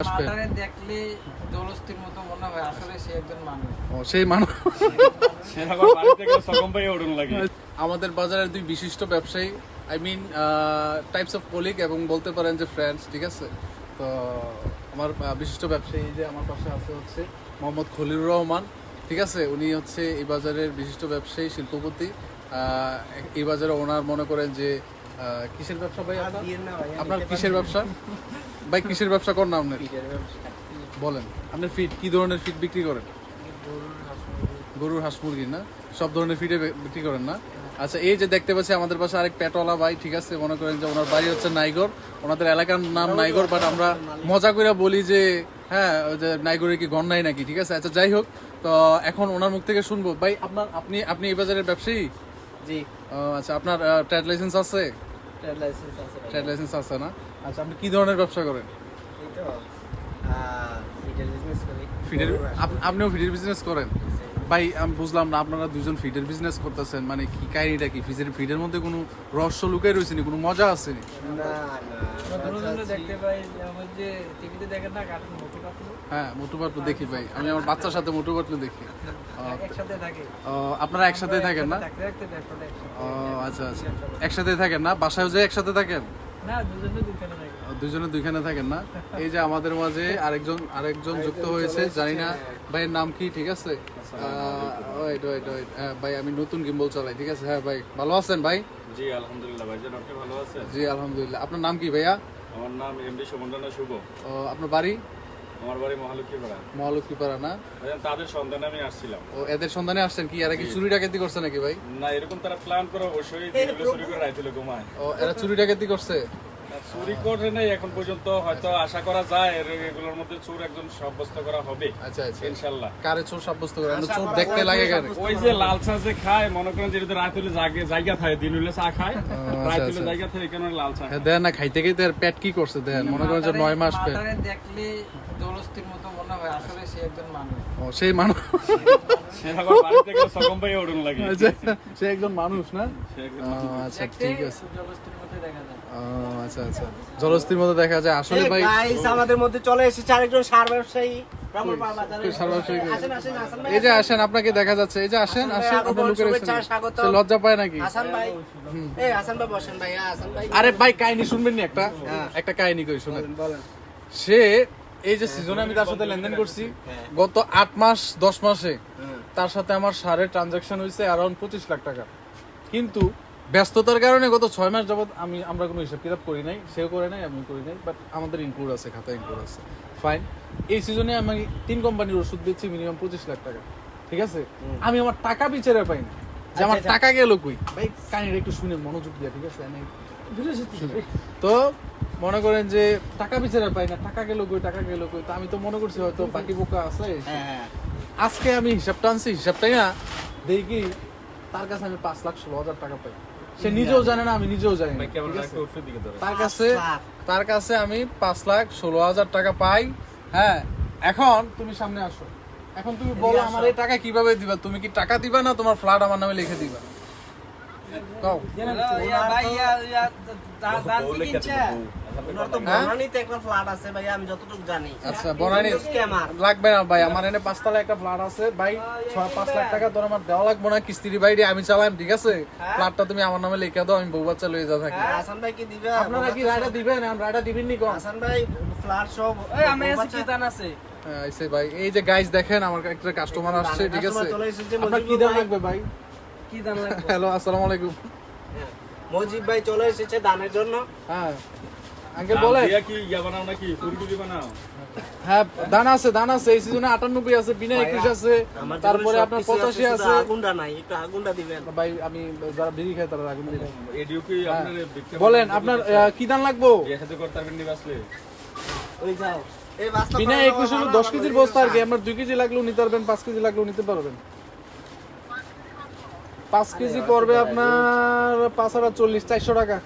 আসবে। মাথারে দেখলে মতো মনে হয় আসলে সে একজন মানুষ। ও সেই মানুষ। সেরকম বাড়ি থেকে সকম ভাই ওড়ন লাগে। আমাদের বাজারের দুই বিশিষ্ট ব্যবসায়ী I mean types of colleague এবং বলতে পারেন যে ফ্রেন্ডস ঠিক আছে? তো আমার বিশিষ্ট ব্যবসায়ী যে আমার পাশে আছে হচ্ছে মোহাম্মদ খলিলুর রহমান ঠিক আছে? উনি হচ্ছে এই বাজারের বিশিষ্ট ব্যবসায়ী শিল্পপতি। আহ, এই বাজারে ওনার মনে করেন যে কিসের ব্যবসা ভাই আপনার? আপনার কিসের ব্যবসা? ভাই কিসের ব্যবসা করেন না আপনার বলেন আপনি ফিট কি ধরনের ফিট বিক্রি করেন? গরুর হাঁস মুরগি। না সব ধরনের ফিডে বিক্রি করেন না। আচ্ছা এই যে দেখতে পাচ্ছি আমাদের পাশে আরেক পেটওয়ালা ভাই ঠিক আছে? মনে করেন যে ওনার বাড়ি হচ্ছে নাইগর। ওনাদের এলাকার নাম নাইগর। বাট আমরা মজা করে বলি যে হ্যাঁ ওই যে নাইগরে কি গণ নাই নাকি ঠিক আছে? আচ্ছা যাই হোক তো এখন ওনার মুখ থেকে শুনব। ভাই আপনার আপনি আপনি এই বাজারের ব্যবসায়ী? জি। আচ্ছা আপনার ট্রেড লাইসেন্স আছে? ট্রেড লাইসেন্স আছে ট্রেড লাইসেন্স আছে না? আচ্ছা আপনি কি ধরনের ব্যবসা করেন? ফিডের আপনিও ফিডের বিজনেস করেন? ভাই আমি বুঝলাম না আপনারা দুজন ফিডের বিজনেস করতেছেন মানে কি কাহিনীটা কি? ফিজের ফিডের মধ্যে কোনো রহস্য লুকাই রয়েছে নি? কোনো মজা আছে নি? না না দেখতে পাই যে আমার যে টিভিতে দেখেন না কার্টুন মোটু পাতলু হ্যাঁ মোটু পাতলু দেখি ভাই। আমি আমার বাচ্চার সাথে মোটু পাতলু দেখি। একসাথে আপনারা একসাথে থাকেন না? ও আচ্ছা আচ্ছা। একসাথে থাকেন না? বাসায় যে একসাথে থাকেন? দুজনে দুইখানে থাকেন না? এই যে আমাদের মাঝে আরেকজন আরেকজন যুক্ত হয়েছে জানি না ভাইয়ের নাম কি ঠিক আছে? ওয়েট ওয়েট ওয়েট হ্যাঁ ভাই আমি নতুন গিম্বল চালাই ঠিক আছে? হ্যাঁ ভাই ভালো আছেন ভাই? জি আলহামদুলিল্লাহ ভাইজান আপনি ভালো আছেন। জি আলহামদুলিল্লাহ। আপনার নাম কি ভাইয়া? আমার নাম এমডি সুমন্ডনা শুভ। ও, আপনার বাড়ি? আমার বাড়ি মহালক্ষ্মীপাড়া মহালক্ষ্মীপাড়া না? তাদের সন্ধানে আমি আসছিলাম। ও এদের সন্ধানে আসছেন কি? এরা কি চুরি ডাকাতি করছে নাকি ভাই? না এরকম তারা প্ল্যান করে অবশ্যই চুরি করে রাইতুলে ঘুমায়। ও এরা চুরি ডাকাতি করছে? চুরি করে নাই এখন পর্যন্ত হয়তো আশা করা যায় এগুলোর মধ্যে চোর একজন সাব্যস্ত করা হবে আচ্ছা আচ্ছা। ইনশাল্লাহ। কারে চোর সাব্যস্ত করে? চোর দেখতে লাগে কেন ওই যে লাল চা যে খায় মনে করেন যে রাতুলে জাগে জায়গা খায় দিন হইলে চা খায় আচ্ছা, রাতুলে আচ্ছা। জায়গা থাকে কেন লাল চা হ্যাঁ দেখেন না খাইতে খাইতে আর পেট কি করছে দেখেন মনে করেন যে নয় মাস পেট। দেখলে জলস্থির মতো মনে হয় আসলে সে একজন মানুষ। ও সেই মানুষ। আচ্ছা, সে একজন মানুষ না? সে একজন ও, আচ্ছা ঠিক আছে। জলস্থির মতো দেখা যায়। ও, আচ্ছা আচ্ছা। জলস্থির মধ্যে দেখা যায়। আসলে ভাই আমাদের মধ্যে চলে এসেছে আরেকজন সার ব্যবসায়ী আসেন এই যে আপনাকে দেখা যাচ্ছে। এই যে আসেন আসেন আপনার। লজ্জা পায় নাকি? হাসান ভাই। এই হাসান ভাই বসেন ভাই হ্যাঁ, হাসান ভাই। আরে ভাই কাহিনী শুনবেন নি একটা? হ্যাঁ। একটা কাহিনী কই শুনেন। সে এই যে সিজনে আমি তার সাথে লেনদেন করছি গত আট মাস দশ মাসে তার সাথে আমার সারের ট্রানজাকশন হয়েছে অ্যারাউন্ড পঁচিশ লাখ টাকা। কিন্তু ব্যস্ততার কারণে গত ছয় মাস যাবত আমি আমরা কোনো হিসাব কিতাব করি নাই সেও করে নাই আমি করি নাই বাট আমাদের ইনক্লুড আছে খাতা ইনক্লুড আছে। ফাইন এই সিজনে আমি তিন কোম্পানির ওষুধ দিচ্ছি মিনিমাম পঁচিশ লাখ টাকা। ঠিক আছে? আমি আমার টাকা বিচারে পাই না। যে আমার আচ্ছা, টাকা গেল কই? ভাই কাহিনীটা একটু শুনে মনোযোগ দিয়া ঠিক আছে? তো মনে করেন যে টাকা বিচারে পাই না টাকা গেল কই টাকা গেল কই তো আমি তো মনে করছি হয়তো বাকি বোকা আছে। হ্যাঁ। আজকে আমি হিসাবটা আনছি হিসাবটাই না দেখি তার কাছে আমি পাঁচ লাখ ষোলো হাজার টাকা পাই। সে নিজেও জানে না আমি নিজেও জানি না তার কাছে তার কাছে আমি পাঁচ লাখ ষোলো হাজার টাকা পাই হ্যাঁ এখন তুমি সামনে আসো। এখন তুমি বলো আমার এই টাকা কীভাবে দিবা? তুমি কি টাকা দিবা না তোমার ফ্ল্যাট আমার নামে লিখে দিবা? কও। হ্যাঁ? বনানীতে একটা ফ্ল্যাট আছে ভাই আমি যতটুকু আচ্ছা বনানি লাগবে না ভাই আমার এনে পাঁচতলা একটা ফ্ল্যাট আছে। ভাই ছয় পাঁচ লাখ টাকা তোর আমার দেওয়া লাগবে না কিস্তির বাইরে আমি চালাম ঠিক আছে? ফ্ল্যাটটা তুমি আমার নামে লিখে দাও আমি বউ বাচ্চা লয়ে যা থাকি। হাসান ভাই কি দিবে? আপনারা কি রায়টা দিবেন? আমি রায়টা দিবেন নি কম। হাসান ভাই ফ্ল্যাট সব এই আমি আছি আছে। হ্যাঁ, আইসে ভাই। এই যে গাইস দেখেন আমার একটা কাস্টমার আসছে ঠিক আছে? আপনার কি দাম ভাই। লাগবে ভাই? কি লাগবে? হ্যালো আসসালামু আলাইকুম। মজিব ভাই চলে এসেছে দানের জন্য। হ্যাঁ। আঙ্কেল বলে কি ইয়া বানাও নাকি? ফুলকপি বানাও? হ্যাঁ দান আছে দান আছে। এই সিজনে আটানব্বই আছে বিনা একুশ আছে। তারপরে আপনার সবকিছু পঁচাশি শুধু আছে। আগুনটা নাই একটু আগুনটা দিবেন। ভাই আমি যারা বিড়ি খায় তারা আগুন দিবেন। এডিও কি আপনার বলেন আপনার আহ, কি দান লাগবো? বিয়ে সাথে করতে পারবেন নিবে আসলে ওই যাও। বিনা পাওয়া একুশ ভালো, দশ ভালো, কেজির বস্তা আর কি আমার দুই কেজি লাগলেও নিতে পারবেন পাঁচ কেজি লাগলেও নিতে পারবেন। পাঁচ কেজি পড়বে আপনার পাঁচ হাজার চল্লিশ চারশো টাকা।